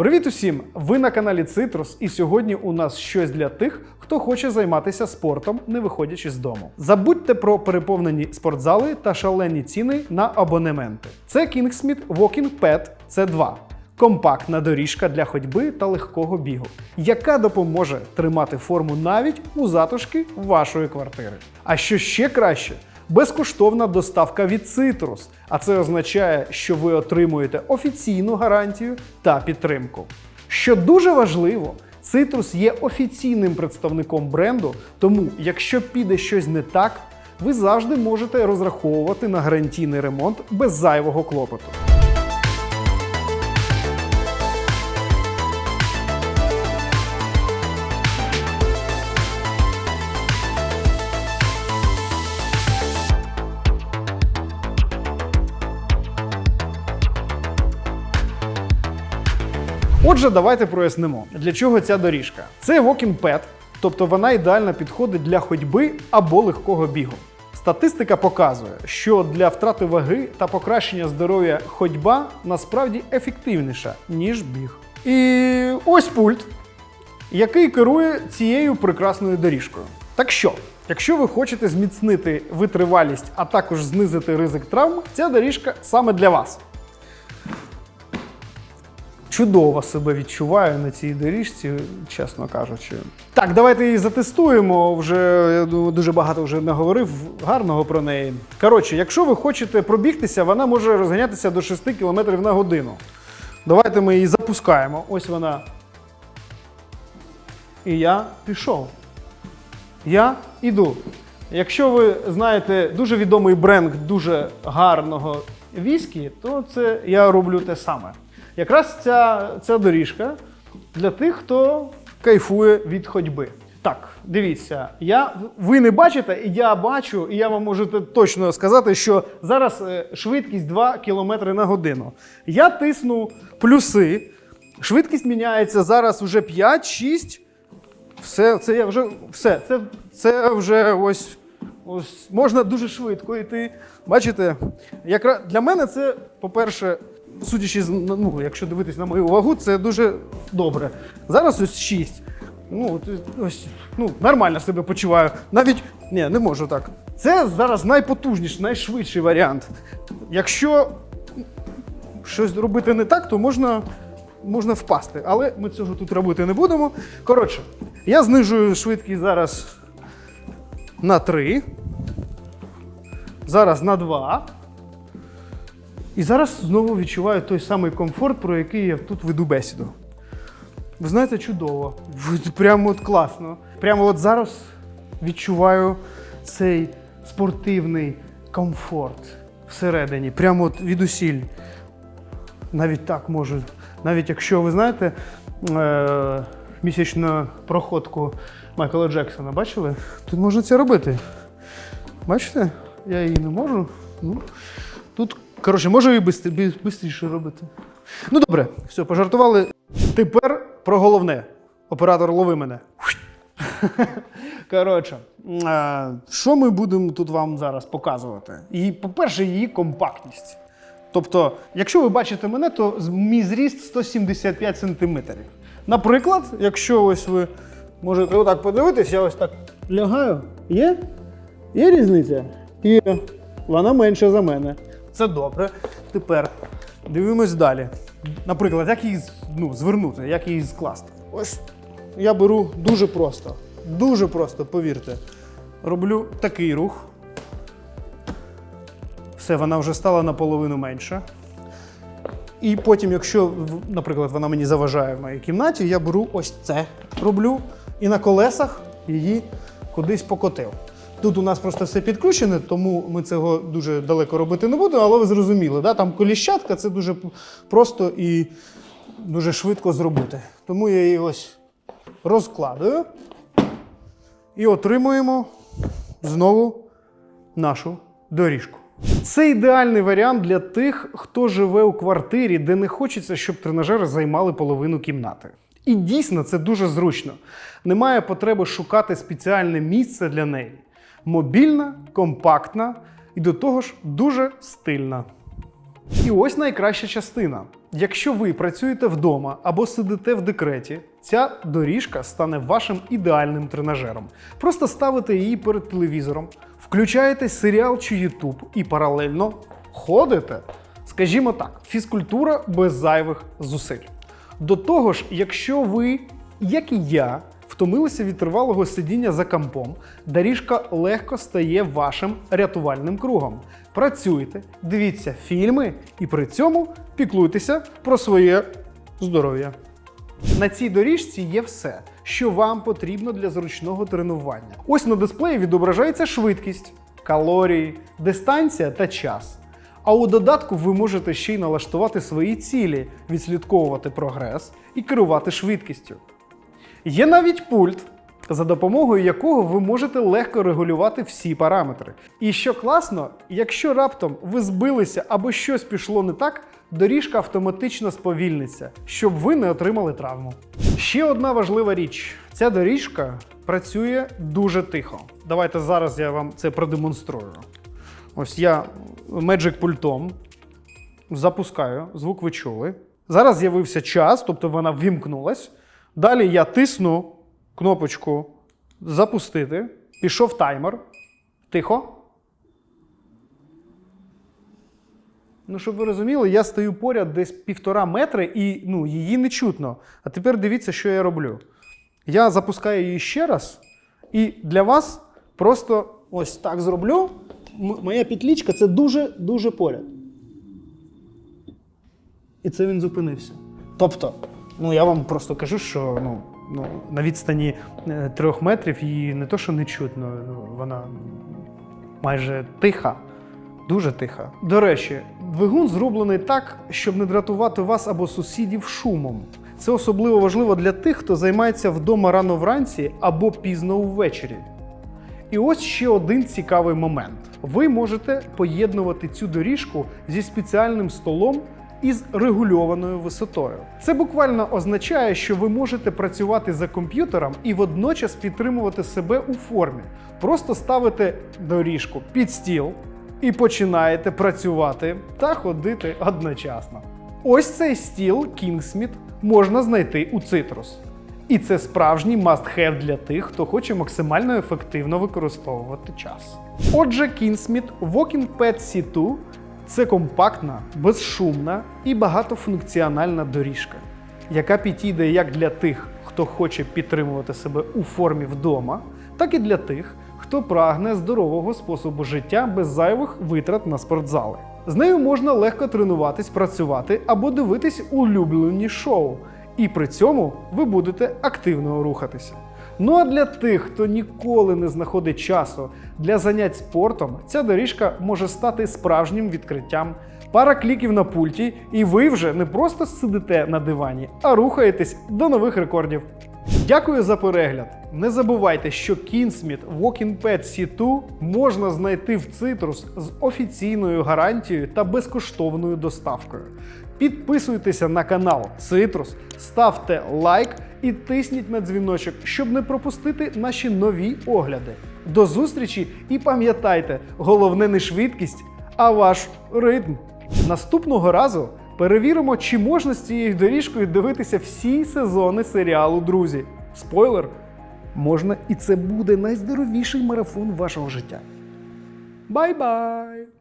Привіт усім! Ви на каналі Цитрус, і сьогодні у нас щось для тих, хто хоче займатися спортом, не виходячи з дому. Забудьте про переповнені спортзали та шалені ціни на абонементи. Це Kingsmith Walking Pad C2. Компактна доріжка для ходьби та легкого бігу, яка допоможе тримати форму навіть у затишки вашої квартири. А що ще краще, безкоштовна доставка від Citrus, а це означає, що ви отримуєте офіційну гарантію та підтримку. Що дуже важливо, Citrus є офіційним представником бренду, тому якщо піде щось не так, ви завжди можете розраховувати на гарантійний ремонт без зайвого клопоту. Отже, давайте прояснимо, для чого ця доріжка. Це walking pad, тобто вона ідеально підходить для ходьби або легкого бігу. Статистика показує, що для втрати ваги та покращення здоров'я ходьба насправді ефективніша, ніж біг. І ось пульт, який керує цією прекрасною доріжкою. Так що, якщо ви хочете зміцнити витривалість, а також знизити ризик травм, ця доріжка саме для вас чудово себе відчуваю на цій доріжці, чесно кажучи. Так, давайте її затестуємо. Вже я думаю, дуже багато вже наговорив гарного про неї. Коротше, якщо ви хочете пробігтися, вона може розганятися до 6 км на годину. Давайте ми її запускаємо. Ось вона. І я пішов. Я іду. Якщо ви знаєте дуже відомий бренд дуже гарного віскі, то це я роблю те саме. Якраз ця, ця доріжка для тих, хто кайфує від ходьби. Так, дивіться, я, ви не бачите, і я бачу, і я вам можу точно сказати, що зараз е, швидкість 2 км на годину. Я тисну плюси, швидкість міняється зараз вже 5-6. Все, це я вже все. Це, це вже ось, ось можна дуже швидко йти. Бачите, якраз для мене це, по-перше, судячи з ну, якщо дивитись на мою вагу, це дуже добре. Зараз ось 6. Ну, ось, ну, нормально себе почуваю. Навіть ні, не можу так. Це зараз найпотужніший, найшвидший варіант. Якщо щось робити не так, то можна, можна впасти. Але ми цього тут робити не будемо. Коротше, я знижую швидкість зараз на 3. Зараз на 2. І зараз знову відчуваю той самий комфорт, про який я тут веду бесіду. Ви знаєте, чудово. Прямо от класно. Прямо от зараз відчуваю цей спортивний комфорт всередині. Прямо от від усіль. Навіть так можу. Навіть якщо ви знаєте е- місячну проходку Майкла Джексона, бачили? Тут можна це робити. Бачите? Я її не можу. Ну, тут, коротше, можу і швидше робити. Ну добре, все, пожартували. Тепер про головне. Оператор лови мене. Коротше, е, що ми будемо тут вам зараз показувати? І, по-перше, її компактність. Тобто, якщо ви бачите мене, то мій зріст 175 сантиметрів. Наприклад, якщо ось ви можете отак подивитись, я ось так лягаю. Є? Є різниця? Є. Вона менша за мене. Це добре. Тепер дивимось далі. Наприклад, як її ну, звернути, як її скласти. Ось я беру дуже просто. Дуже просто, повірте. Роблю такий рух. Все, вона вже стала наполовину менша. І потім, якщо, наприклад, вона мені заважає в моїй кімнаті, я беру ось це роблю і на колесах її кудись покотив. Тут у нас просто все підключене, тому ми цього дуже далеко робити не будемо, але ви зрозуміли, да? там коліщатка це дуже просто і дуже швидко зробити. Тому я її ось розкладую і отримуємо знову нашу доріжку. Це ідеальний варіант для тих, хто живе у квартирі, де не хочеться, щоб тренажери займали половину кімнати. І дійсно це дуже зручно. Немає потреби шукати спеціальне місце для неї. Мобільна, компактна і до того ж дуже стильна. І ось найкраща частина. якщо ви працюєте вдома або сидите в декреті, ця доріжка стане вашим ідеальним тренажером. Просто ставите її перед телевізором, включаєте серіал чи Ютуб і паралельно ходите. Скажімо так, фізкультура без зайвих зусиль. До того ж, якщо ви, як і я, втомилися від тривалого сидіння за компом, доріжка легко стає вашим рятувальним кругом. Працюйте, дивіться фільми і при цьому піклуйтеся про своє здоров'я. На цій доріжці є все, що вам потрібно для зручного тренування. Ось на дисплеї відображається швидкість, калорії, дистанція та час. А у додатку ви можете ще й налаштувати свої цілі, відслідковувати прогрес і керувати швидкістю. Є навіть пульт, за допомогою якого ви можете легко регулювати всі параметри. І що класно, якщо раптом ви збилися або щось пішло не так, доріжка автоматично сповільниться, щоб ви не отримали травму. Ще одна важлива річ: ця доріжка працює дуже тихо. Давайте зараз я вам це продемонструю. Ось я Magic пультом запускаю, звук ви чули. Зараз з'явився час, тобто вона ввімкнулась. Далі я тисну кнопочку запустити. Пішов таймер. Тихо. Ну, щоб ви розуміли, я стою поряд десь півтора метри і ну, її не чутно. А тепер дивіться, що я роблю. Я запускаю її ще раз, і для вас просто ось так зроблю. М- моя петлічка це дуже-дуже поряд. І це він зупинився. Тобто, ну я вам просто кажу, що ну, ну, на відстані е, трьох метрів її не то, що не чутно, ну, вона майже тиха. Дуже тиха. До речі, двигун зроблений так, щоб не дратувати вас або сусідів шумом. Це особливо важливо для тих, хто займається вдома рано вранці або пізно ввечері. І ось ще один цікавий момент: ви можете поєднувати цю доріжку зі спеціальним столом із регульованою висотою. Це буквально означає, що ви можете працювати за комп'ютером і водночас підтримувати себе у формі. Просто ставите доріжку під стіл і починаєте працювати та ходити одночасно. Ось цей стіл Kingsmith можна знайти у Citrus. І це справжній must-have для тих, хто хоче максимально ефективно використовувати час. Отже, Kingsmith Walking Pad C2 це компактна, безшумна і багатофункціональна доріжка, яка підійде як для тих, хто хоче підтримувати себе у формі вдома, так і для тих, хто прагне здорового способу життя без зайвих витрат на спортзали. З нею можна легко тренуватись, працювати або дивитись улюблені шоу, і при цьому ви будете активно рухатися. Ну а для тих, хто ніколи не знаходить часу для занять спортом, ця доріжка може стати справжнім відкриттям. Пара кліків на пульті, і ви вже не просто сидите на дивані, а рухаєтесь до нових рекордів. Дякую за перегляд. Не забувайте, що Kingsmith Walking Pad C2 можна знайти в Citrus з офіційною гарантією та безкоштовною доставкою. Підписуйтеся на канал Citrus, ставте лайк і тисніть на дзвіночок, щоб не пропустити наші нові огляди. До зустрічі і пам'ятайте, головне не швидкість, а ваш ритм. Наступного разу перевіримо, чи можна з цією доріжкою дивитися всі сезони серіалу Друзі. Спойлер, можна, і це буде найздоровіший марафон вашого життя. Бай-бай!